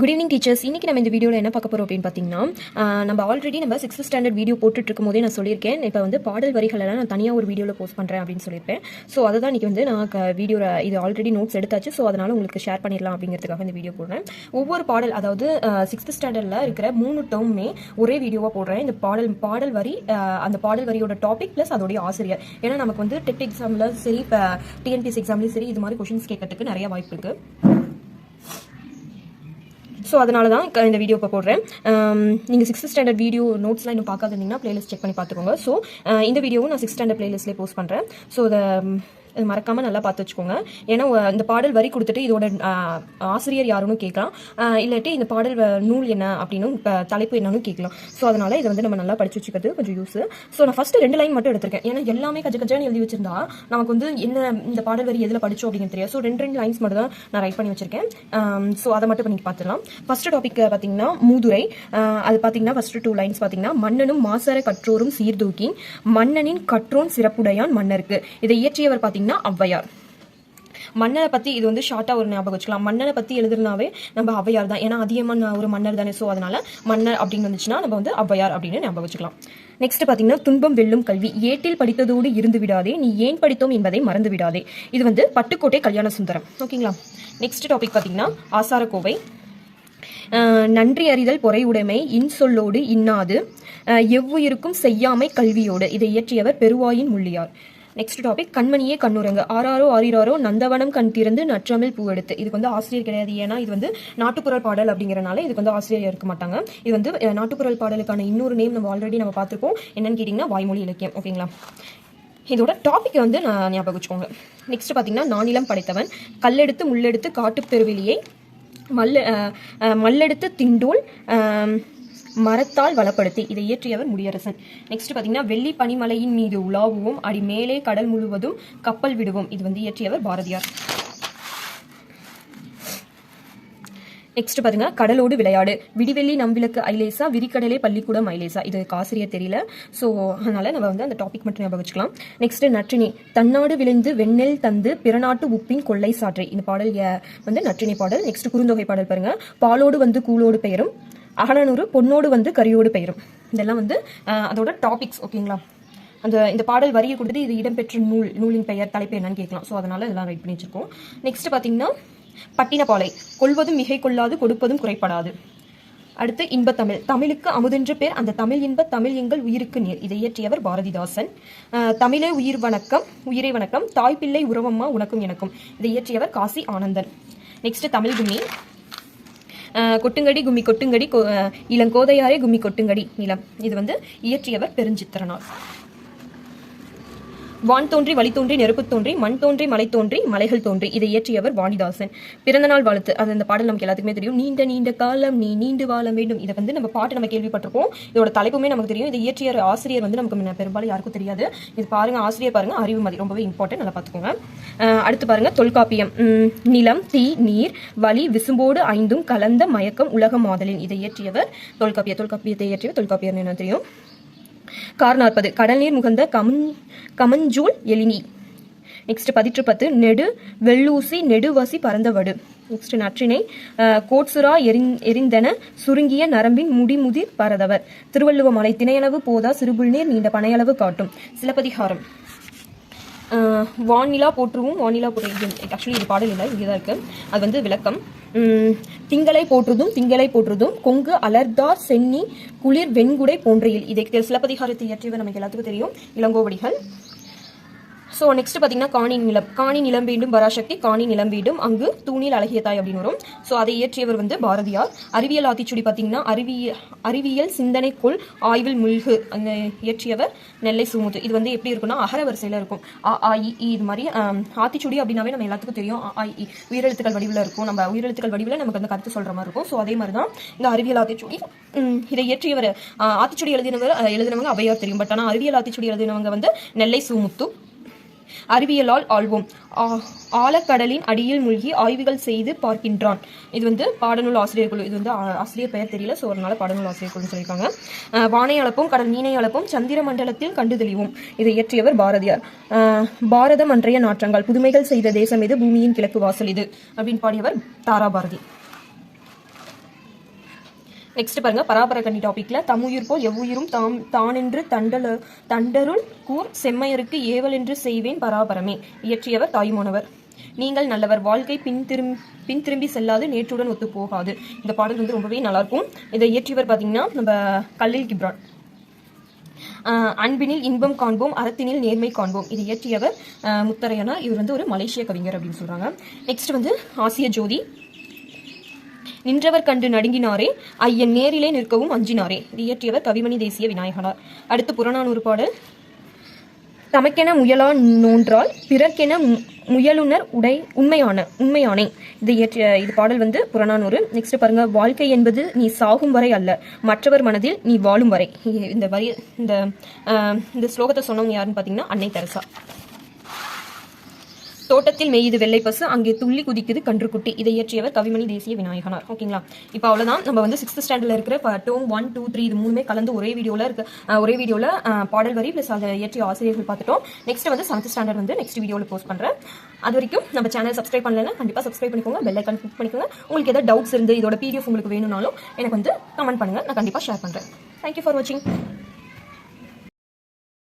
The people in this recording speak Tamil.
குட் ஈவினிங் டீச்சர்ஸ் இன்னைக்கு நம்ம இந்த வீடியோவில் என்ன பார்க்க போகிறோம் அப்படின்னு பார்த்தீங்கன்னா நம்ம ஆல்ரெடி நம்ம சிக்ஸ்த் ஸ்டாண்டர்ட் வீடியோ போட்டுட்டு இருக்கும் போதே நான் சொல்லியிருக்கேன். இப்போ வந்து பாடல் வரிகளெல்லாம் நான் தனியாக ஒரு வீடியோவில் போஸ்ட் பண்ணுறேன் அப்படின்னு சொல்லியிருப்பேன். ஸோ அதை தான் இன்றைக்கி வந்து நான் வீடியோ இது ஆல்ரெடி நோட்ஸ் எடுத்தாச்சு. ஸோ அதனால் உங்களுக்கு ஷேர் பண்ணிடலாம் அப்படிங்கிறதுக்காக இந்த வீடியோ போடுறேன். ஒவ்வொரு பாடல் அதாவது சிக்ஸ்த் ஸ்டாண்டர்டில் இருக்கிற மூணு டேர்முமே ஒரே வீடியோவாக போடுறேன். இந்த பாடல் பாடல் வரி அந்த பாடல் வரியோட டாபிக் ப்ளஸ் அதோடைய ஆசிரியர். ஏன்னா நமக்கு வந்து டெட் எக்ஸாமில் சரி இப்போ டிஎன்பிஎஸ் எக்ஸாம்லேயும் சரி இது மாதிரி கொஷின்ஸ் கேட்கறதுக்கு நிறைய வாய்ப்பு இருக்குது ஸோ அதனால தான் இந்த வீடியோ இப்போ போடுறேன். நீங்கள் சிக்ஸ்த் ஸ்டாண்டர்ட் வீடியோ நோட்ஸ்லாம் இன்னும் பார்க்காதீங்கன்னா ப்ளேலிஸ்ட் செக் பண்ணி பார்த்துக்கோங்க. ஸோ இந்த வீடியோவும் நான் சிக்ஸ்த் ஸ்டாண்டர்ட் ப்ளேலிஸ்ட்லேயே போஸ்ட் பண்ணுறேன் ஸோ அதை இது மறக்காமல் நல்லா பார்த்து வச்சுக்கோங்க. ஏன்னா இந்த பாடல் வரி கொடுத்துட்டு இதோட ஆசிரியர் யாருன்னு கேட்கலாம். இல்லாட்டி இந்த பாடல் வ- நூல் என்ன அப்படின்னு இப்போ தலைப்பு என்னன்னு கேட்கலாம். ஸோ அதனால் இதை வந்து நம்ம நல்லா படிச்சு வச்சுக்கிறது கொஞ்சம் யூஸ் ஸோ நான் ஃபஸ்ட்டு ரெண்டு லைன் மட்டும் எடுத்திருக்கேன். ஏன்னா எல்லாமே கஜ கஜான்னு எழுதி வச்சிருந்தா நமக்கு வந்து என்ன இந்த பாடல் வரி எதில் படிச்சோம் அப்படின்னு தெரியாது. ஸோ ரெண்டு ரெண்டு லைன்ஸ் மட்டும் தான் நான் ரைட் பண்ணி வச்சிருக்கேன். ஸோ அதை மட்டும் பண்ணி பார்த்துடலாம். ஃபர்ஸ்ட் டாபிக் பார்த்தீங்கன்னா மூதுரை. அது பார்த்தீங்கன்னா ஃபர்ஸ்ட் டூ லைன்ஸ் பார்த்தீங்கன்னா மன்னனும் மாசர கற்றோரும் சீர்தூக்கி மன்னனின் கற்றோன் சிறப்புடையான் மன்னருக்கு. இதை இயற்றியவர் பார்த்தீங்கன்னா ஔவையார் மன்னரை பற்றி இது வந்து ஷார்ட்டாக ஒரு ஞாபகம் வச்சுக்கலாம். மன்னரை பற்றி எழுதுனாவே நம்ம ஔவையார் தான். ஏன்னா அதிகமான ஒரு மன்னர் தானே. ஸோ அதனால மன்னர் அப்படின்னு வந்துச்சுன்னா நம்ம வந்து ஔவையார் அப்படின்னு ஞாபகம் வச்சுக்கலாம். நெக்ஸ்ட் பாத்தீங்கன்னா துன்பம் வெல்லும் கல்வி. ஏட்டில் படித்ததோடு இருந்து விடாதே. நீ ஏன் படித்தோம் என்பதை மறந்து விடாதே. இது வந்து பட்டுக்கோட்டை கல்யாண சுந்தரம். ஓகேங்களா? நெக்ஸ்ட் டாபிக் பார்த்தீங்கன்னா ஆசாரக்கோவை. நன்றி அறிதல் பொறையுடைமை இன்சொல்லோடு இன்னாது. எவ்வுயிருக்கும் செய்யாமை கல்வியோடு. இதை இயற்றியவர் பெருவாயின் முள்ளியார். நெக்ஸ்ட் டாபிக் கண்மணியே கண்ணுரங்கு ஆறாரோ ஆறிராரோ நந்தவனம் கண் திறந்து நற்றமிழ் பூவெடுத்து இதுக்கு வந்து ஆசிரியர் கிடையாது ஏன்னா இது வந்து நாட்டுப்புறல் பாடல் அப்படிங்கிறனால இதுக்கு வந்து ஆசிரியர் இருக்க மாட்டாங்க. இது வந்து நாட்டுப்புற நாட்டுப்புறல் பாடலுக்கான இன்னொரு நேம் நம்ம ஆல்ரெடி நம்ம பார்த்துருப்போம். என்னன்னு கேட்டிங்கன்னா வாய்மொழி இலக்கியம் ஓகேங்களா இதோட டாப்பிக்கை வந்து நான் ஞாபகம் வச்சுக்கோங்க. நெக்ஸ்ட் பார்த்தீங்கன்னா நானிலம் படைத்தவன் கல்லெடுத்து முள்ளெடுத்து காட்டுப் பெருவெளியை மல்ல மல்லெடுத்து திண்டோல் மரத்தால் வளப்படுத்தி இதை இயற்றியவர் முடியரசன். நெக்ஸ்ட் பார்த்தீங்கன்னா வெள்ளி பனிமலையின் மீது உலாவுவோம் அடி மேலே கடல் முழுவதும் கப்பல் விடுவோம். இது வந்து இயற்றியவர் பாரதியார். நெக்ஸ்ட் பார்த்தீங்கன்னா கடலோடு விளையாடு. விடிவெள்ளி நம்பிளக்கு ஐலேசா விரிக்கடலே பள்ளிக்கூடம் ஐலேசா. இது ஆசிரியர் தெரியல. ஸோ அதனால நம்ம வந்து அந்த டாபிக் மட்டும் ஞாபகம் வச்சுக்கலாம். நெக்ஸ்ட் நற்றினி. தன்னாடு விளைந்து வெண்ணெல் தந்து பிறநாட்டு உப்பின் கொள்ளை சாற்றை. இந்த பாடல் வந்து நற்றினி பாடல். நெக்ஸ்ட் குறுந்தொகை பாடல் பாருங்க. பாலோடு வந்து கூலோடு பெயரும். அகனனூறு பொன்னோடு வந்து கரியோடு பெயரும். இதெல்லாம் வந்து அதோட டாபிக்ஸ் ஓகேங்களா அந்த இந்த பாடல் வரியை கொடுத்துட்டு இது இடம்பெற்ற நூல் நூலின் பெயர் தலைப்பு என்னன்னு கேட்கலாம். ஸோ அதனால இதெல்லாம் ரைட் பண்ணி வச்சிருக்கோம். நெக்ஸ்ட் பார்த்தீங்கன்னா பட்டினப்பாலை. கொள்வதும் மிகை கொள்ளாது கொடுப்பதும் குறைப்படாது அடுத்து இன்பத்தமிழ். தமிழுக்கு அமுதென்று பேர் அந்த தமிழ் இன்ப தமிழ் எங்கள் உயிருக்கு நீர். இதை இயற்றியவர் பாரதிதாசன். தமிழே உயிர் வணக்கம் உயிரை வணக்கம் தாய்ப்பிள்ளை உறவம்மா உனக்கும் எனக்கும். இதை இயற்றியவர் காசி ஆனந்தன். நெக்ஸ்ட் தமிழ் கும்மி. கொட்டுங்கடி கும்மி கொட்டுங்கடி இளங்கோதையாரே கும்மி கொட்டுங்கடி நிலம். இது வந்து இயற்றியவர் பெருஞ்சித்திரனார். வான் தோன்றி வழி தோன்றி நெருப்பு தோன்றி மண் தோன்றி மலை தோன்றி மலைகள் தோன்றி இதை இயற்றியவர் வாணிதாசன். பிறந்தநாள் வாழ்த்து. அது இந்த பாடல் நமக்கு எல்லாத்துக்குமே தெரியும். நீண்ட நீண்ட காலம் நீ நீண்டு வாழ வேண்டும். இதை வந்து நம்ம பாட்டு நம்ம கேள்விப்பட்டிருப்போம். இதோட தலைப்புமே நமக்கு தெரியும். இதை இயற்றிய ஆசிரியர் வந்து நமக்கு முன்ன பெரும்பாலும் யாருக்கும் தெரியாது. இது பாருங்க ஆசிரியர் பாருங்க. அறிவுமதி ரொம்பவே இம்பார்ட்டன்ட் நல்லா பார்த்துக்கோங்க. அடுத்து பாருங்க தொல்காப்பியம். நிலம் தீ நீர் வலி விசும்போடு ஐந்தும் கலந்த மயக்கம் உலக மாதலின். இதை இயற்றியவர் தொல்காப்பிய தொல்காப்பியத்தை இயற்றியவர் தொல்காப்பியர் என்ன தெரியும்? கார் கடல்நீர் கடல் நீர் முகந்த கமன் கமஞ்சூல் எலினி நெக்ஸ்ட் பதிற்று பத்து நெடு வெள்ளூசி நெடுவசி பறந்தவடு நெக்ஸ்ட் நற்றினை கோட்சுரா எரிந் எரிந்தன சுருங்கிய நரம்பின் முடிமுதிர் பரதவர். திருவள்ளுவ மலை திணையளவு போதா சிறுபுள்நீர் நீண்ட பனையளவு காட்டும். சிலப்பதிகாரம். வானிலா போற்றுவும் வானிலா போற்று ஆக்சுவலி இது பாடல் இல்லை இங்கே தான் இருக்குது அது வந்து விளக்கம். திங்களை போற்றுதும் திங்களை போற்றுதும் கொங்கு அலர்தார் சென்னி குளிர் வெண்குடை போன்றையில் இதை சிலப்பதிகாரத்தை இயற்றியவர் நமக்கு எல்லாத்துக்கும் தெரியும். இளங்கோவடிகள். ஸோ நெக்ஸ்ட் பார்த்தீங்கன்னா காணி நிலம் காணி நிலம் வேண்டும் பராசக்தி காணி நிலம் வேண்டும் அங்கு தூணில் அழகிய தாய் அப்படின்னு வரும். ஸோ அதை இயற்றியவர் வந்து பாரதியார். அறிவியல் ஆத்திச்சுடி பார்த்தீங்கன்னா அறிவிய அறிவியல் சிந்தனைக்குள் ஆய்வில் முல்கு அந்த இயற்றியவர் நெல்லை சுமுத்து. இது வந்து எப்படி இருக்குன்னா அகர வரிசையில் இருக்கும். அ ஆ இ இது மாதிரி ஆத்திச்சுடி அப்படின்னாவே நம்ம எல்லாத்துக்கும் தெரியும். ஆ இ உயிரெழுத்துக்கள் வடிவில் இருக்கும். நம்ம உயிரெழுத்துக்கள் வடிவில் நமக்கு அந்த கருத்து சொல்கிற மாதிரி இருக்கும். ஸோ அதே மாதிரி தான் இந்த அறிவியல் ஆத்திச்சுடி. இதை இயற்றியவர் ஆத்திச்சுடி எழுதினவர் எழுதினவங்க அவையார் தெரியும். பட் ஆனால் அறிவியல் ஆத்திச்சுடி எழுதினவங்க வந்து நெல்லை சுமுத்து. அறிவியலால் ஆழ்வோம் ஆழக்கடலின் அடியில் மூழ்கி ஆய்வுகள் செய்து பார்க்கின்றான். இது வந்து பாடநூல் ஆசிரியர் குழு. இது வந்து ஆசிரியர் பெயர் தெரியல ஸோ அதனால பாடநூல் ஆசிரியர் குழு சொல்லியிருக்காங்க. வானை அளப்பும் கடல் மீனை அளப்பும் சந்திர மண்டலத்தில் கண்டு தெளிவோம். இதை இயற்றியவர் பாரதியார். பாரதம் அன்றைய நாற்றங்கள் புதுமைகள் செய்த தேசம் இது பூமியின் கிழக்கு வாசல் இது அப்படின்னு பாடியவர் தாரா பாரதி. நெக்ஸ்ட் பாருங்க பராபர கண்ணி டாபிக்ல தமுயிர் போல் எவ்வுயிரும் தாம் தானென்று தண்டல தண்டருள் கூர் செம்மையருக்கு ஏவல் என்று செய்வேன் பராபரமே. இயற்றியவர் தாய்மானவர். நீங்கள் நல்லவர் வாழ்க்கை பின் திரும் பின் திரும்பி செல்லாது நேற்றுடன் ஒத்து போகாது. இந்த பாடல் வந்து ரொம்பவே நல்லா இருக்கும் இதை இயற்றியவர் பாத்தீங்கன்னா நம்ம கல்லில் கிப்ரான். அன்பினில் இன்பம் காண்போம் அறத்தினில் நேர்மை காண்போம். இது இயற்றியவர் முத்தரையனா இவர் வந்து ஒரு மலேசிய கவிஞர் அப்படின்னு சொல்றாங்க. நெக்ஸ்ட் வந்து ஆசிய ஜோதி. நின்றவர் கண்டு நடுங்கினாரே ஐயன் நேரிலே நிற்கவும் அஞ்சினாரே. இது இயற்றியவர் கவிமணி தேசிய விநாயகனார். அடுத்து புறநானூறு பாடல். தமக்கென முயலா நோன்றால் பிறர்க்கென முயலுனர் உடை உண்மையான உண்மையானே. இது இயற்றிய இது பாடல் வந்து புறநானூறு. நெக்ஸ்ட் பாருங்க. வாழ்க்கை என்பது நீ சாகும் வரை அல்ல. மற்றவர் மனதில் நீ வாழும் வரை. இந்த வரி இந்த இந்த ஸ்லோகத்தை சொன்னவங்க யாருன்னு பார்த்தீங்கன்னா அன்னை தெரசா. தோட்டத்தில் மேயுது வெள்ளை பசு அங்கே துள்ளி குதிக்குது கன்றுக்குட்டி. இதை இயற்றியவர் கவிமணி தேசிய விநாயகனார். ஓகேங்களா? இப்போ அவ்வளோதான் நம்ம வந்து சிக்ஸ்த் ஸ்டாண்டர்ட்ல இருக்கிற டோம் ஒன் டூ த்ரீ இது மூணுமே கலந்து ஒரே வீடியோவில் இருக்கு. ஒரே வீடியோவில் பாடல் வரி ப்ளஸ் அதை இயற்றிய ஆசிரியர்கள் பார்த்துட்டோம். நெக்ஸ்ட் வந்து செவன்த் ஸ்டாண்டர்ட் வந்து நெக்ஸ்ட் வீடியோவில் போஸ்ட் பண்ணுறேன் அது வரைக்கும் நம்ம சேனல் சப்ஸ்கிரைப் பண்ணலன்னா கண்டிப்பாக சப்ஸ்கிரைப் பண்ணிக்கோங்க. பெல் ஐக்கான் கிளிக் பண்ணிக்கோங்க. உங்களுக்கு ஏதாவது டவுட்ஸ் இருந்து இதோட பிடிஎஃப் உங்களுக்கு வேணும்னாலும் எனக்கு வந்து கமெண்ட் பண்ணுங்கள் நான் கண்டிப்பாக ஷேர் பண்ணுறேன் தேங்க்யூ ஃபார் வாட்சிங்